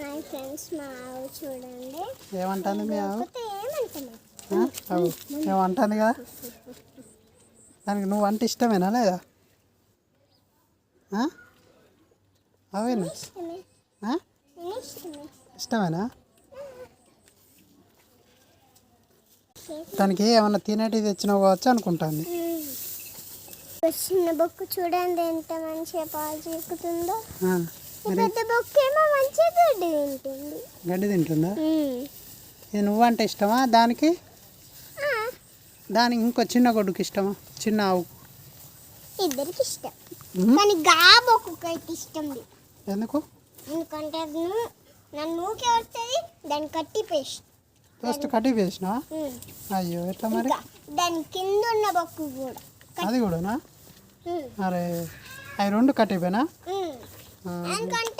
Hi friends మా ఆవు చూడండి. ఏమంటుంది మీ ఆవు? కాకపోతే ఏమంటున్నా ఆ? అవు ఏమంటుంది కదా? దానికి నువ్వు అంటే ఇష్టమేనా లేదా? అవేనా ఇష్టమేనా? దానికి ఏమన్నా తినేటివి తెచ్చినావు కావచ్చు అనుకుంటుంది. మ్మ్. చిన్న బొక్కు చూడండి ఎంత మంచిగా పాలు చీకుతుందో పెద్ద బొక్కు ఏమో గడ్డి తింటుంది. గడ్డి తింటుందా. ఇది నువ్వంటే ఇష్టమా? దానికి? దానికి ఇంకో చిన్న కొడుకు ఇష్టమా? చిన్న ఆవు. ఇద్దరికి ఇష్టం. కానీ గా బొక్కుకి అయితే ఇష్టం ఎందుకు? ఎందుకంటే నన్ను ఊకే వస్తుంది దాన్ని కట్టి పేస్ట్. ఫస్ట్ కటింగ్ చేసినావా అయ్యో ఎట్లా మరి? దాని కింద ఉన్న బొక్కు కూడా. అది కూడానా. అరే అవి రెండు కట్టిపోయినా? ఎందుకంటే